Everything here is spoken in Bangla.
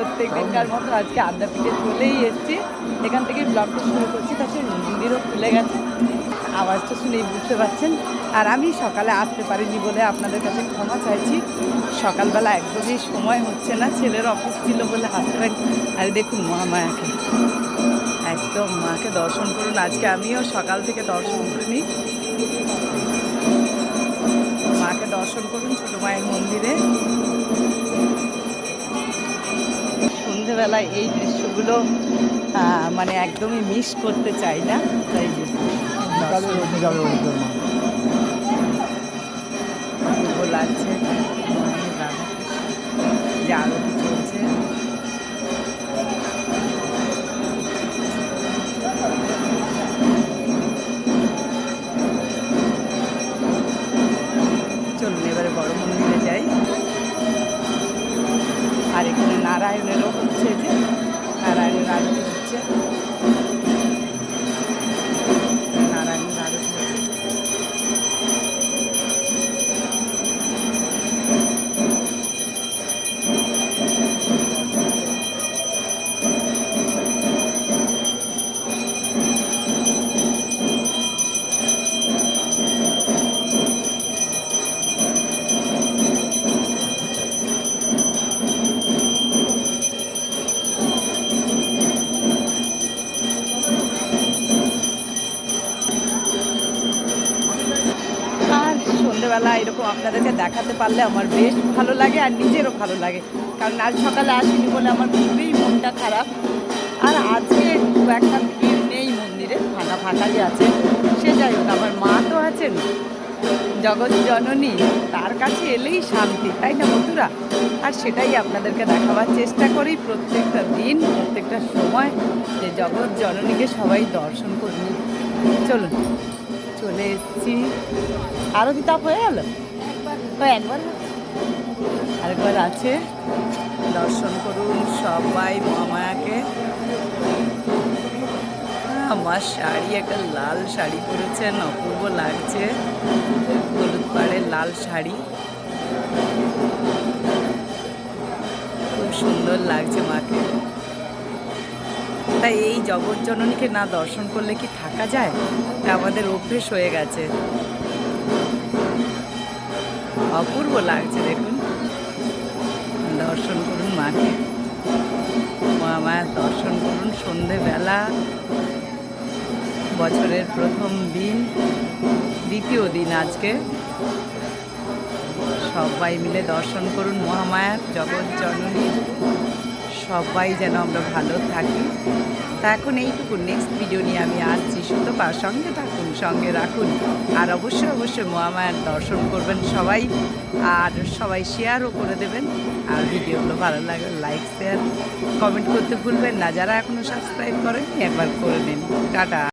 প্রত্যেক দিনকার মতো আজকে আদ্যাপীঠে চলেই এসেছি। এখান থেকে ব্লগটা শুরু করছি তাছাড়া মন্দিরও খুলে গেছে। আওয়াজটা শুনেই বুঝতে পারছেন। আর আমি সকালে আসতে পারিনি বলে আপনাদের কাছে ক্ষমা চাইছি। সকালবেলা একদমই সময় হচ্ছে না, ছেলের অফিস ছিল বলে আসতে পারি আর দেখুন মহামায়াকে একদম মাকে দর্শন করুন। আজকে আমিও সকাল থেকে দর্শন করিনি। মাকে দর্শন করুন ছোটো মায়ের মন্দিরে। সন্ধেবেলায় এই দৃশ্যগুলো মানে একদমই মিস করতে চাই না। তাই লাগছে? যে আরতি চলছে? চলুন এবারে বড় মন্দিরে যাই। আর এখানে নারায়ণেরও আর সন্ধেবেলা এরকম আপনাদেরকে দেখাতে পারলে আমার বেশ ভালো লাগে আর নিজেরও ভালো লাগে। কারণ আজ সকালে আসিনি বলে আমার খুবই মনটা খারাপ। আর আজকে খুব একটা ভিড় নেই মন্দিরে, ফাঁকা ফাঁকাই আছে। সে যাই হোক, আমার মা তো আছেন। জগৎ জননী, তার কাছে এলেই শান্তি, তাই না বন্ধুরা? আর সেটাই আপনাদেরকে দেখাবার চেষ্টা করি। প্রত্যেকটা দিন, প্রত্যেকটা সময় যে জগৎ জননীকে সবাই দর্শন করুন। চলুন। চলে এসেছি। আরও কি তাপ হয়ে গেল? একবার আরেকবার আছে। দর্শন করুন সবাই মামায়াকে আমার শাড়ি একটা লাল শাড়ি পরেছেন অপূর্ব লাগছে। হলুদ পাড়ের লাল শাড়ি। খুব সুন্দর লাগছে মাকে। তাই এই জগৎজননীকে না দর্শন করলে কি থাকা যায়? তা আমাদের অভ্যেস হয়ে গেছে। অপূর্ব লাগছে দেখুন। দর্শন করুন মাকে মায়ের দর্শন করুন সন্ধেবেলা। বছরের প্রথম দিন, দ্বিতীয় দিন আজকে। সবাই মিলে দর্শন করুন মহামায়ার জগৎ জননীর সবাই যেন আমরা ভালো থাকি। তা এখন এইটুকু। নেক্সট ভিডিও নিয়ে আমি আসছি। সুতপার সঙ্গে থাকুন, সঙ্গে রাখুন। আর অবশ্যই অবশ্যই মহামায়ার দর্শন করবেন সবাই। আর সবাই শেয়ারও করে দেবেন। আর ভিডিওগুলো ভালো লাগে লাইক শেয়ার কমেন্ট করতে ভুলবেন না। যারা এখনও সাবস্ক্রাইব করেন একবার করে নিন। টাটা।